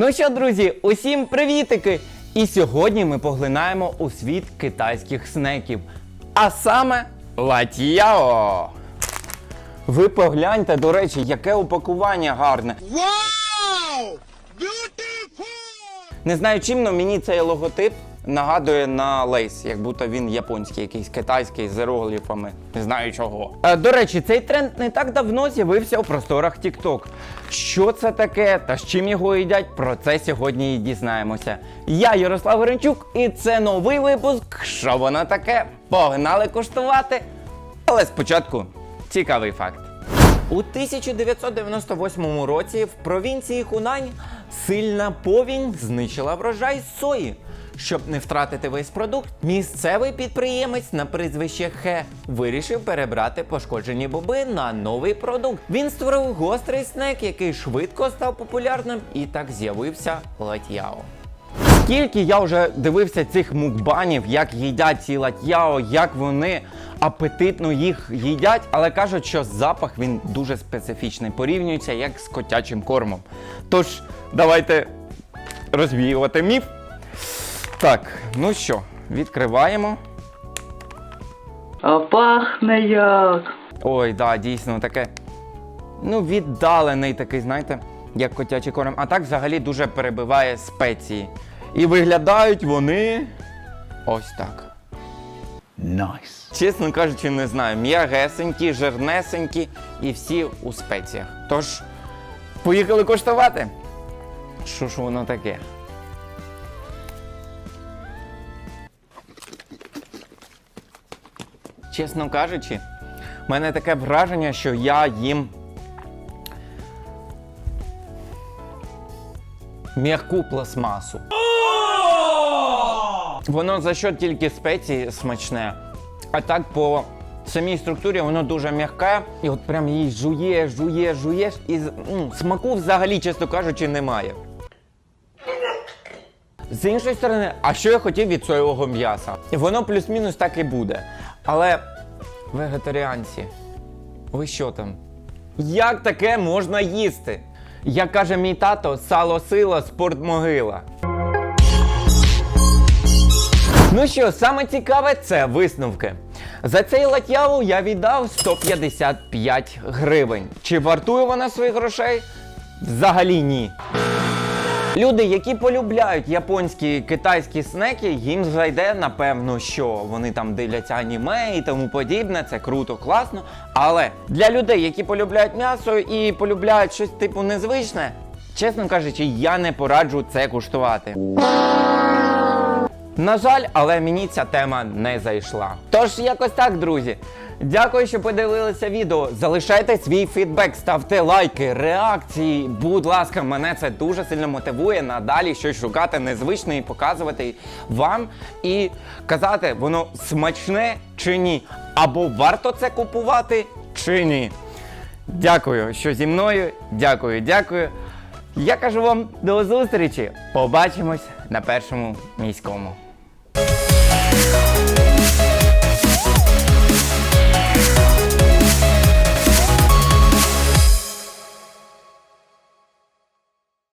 Ну що, друзі, усім привітики! І сьогодні ми поглинаємо у світ китайських снеків. А саме латіяо. Ви погляньте, до речі, яке упакування гарне. Wow! Beautiful! Не знаю чим, але мені цей логотип нагадує на лейс, як будто він японський, якийсь китайський з іерогліфами. Не знаю чого. Е, до речі, цей тренд не так давно з'явився у просторах TikTok. Що це таке та з чим його їдять, про це сьогодні і дізнаємося. Я Ярослав Гринчук, і це новий випуск. Що воно таке? Погнали куштувати. Але спочатку цікавий факт. У 1998 році в провінції Хунань сильна повінь знищила врожай сої. Щоб не втратити весь продукт, місцевий підприємець на прізвище Хе вирішив перебрати пошкоджені боби на новий продукт. Він створив гострий снек, який швидко став популярним, і так з'явився латьяо. Скільки я вже дивився цих мукбанів, як їдять ці латьяо, як вони апетитно їх їдять, але кажуть, що запах він дуже специфічний, порівнюється як з котячим кормом. Тож, давайте розвіювати міф. Так, ну що, відкриваємо. А пахне як. Ой, да, дійсно таке. Ну, віддалений такий, знаєте, як котячий корм. А так взагалі дуже перебиває спеції. І виглядають вони ось так. Nice. Чесно кажучи, не знаю. М'ягесенькі, жирнесенькі і всі у спеціях. Тож, поїхали коштувати. Що ж воно таке? Чесно кажучи, в мене таке враження, що я їм м'яку пластмасу. Воно за що тільки спеції смачне, а так по самій структурі воно дуже м'яке, і от прям її жуєш, жуєш, жуєш, і смаку взагалі, чесно кажучи, немає. З іншої сторони, а що я хотів від соєвого м'яса? Воно плюс-мінус так і буде. Але вегетаріанці, ви що там? Як таке можна їсти? Як каже мій тато, сало сила, спорт могила. Ну що, саме цікаве це висновки. За цей латяву я віддав 155 гривень. Чи вартує вона своїх грошей? Взагалі ні. Люди, які полюбляють японські китайські снеки, їм зайде напевно, що вони там дивляться аніме і тому подібне. Це круто, класно. Але для людей, які полюбляють м'ясо і полюбляють щось типу незвичне, чесно кажучи, я не пораджу це куштувати. На жаль, але мені ця тема не зайшла. Тож якось так, друзі. Дякую, що подивилися відео. Залишайте свій фідбек, ставте лайки, реакції. Будь ласка, мене це дуже сильно мотивує надалі щось шукати незвичне і показувати вам і казати, воно смачне чи ні. Або варто це купувати чи ні. Дякую, що зі мною. Дякую, дякую. Я кажу вам до зустрічі. Побачимось на першому міському. Bye.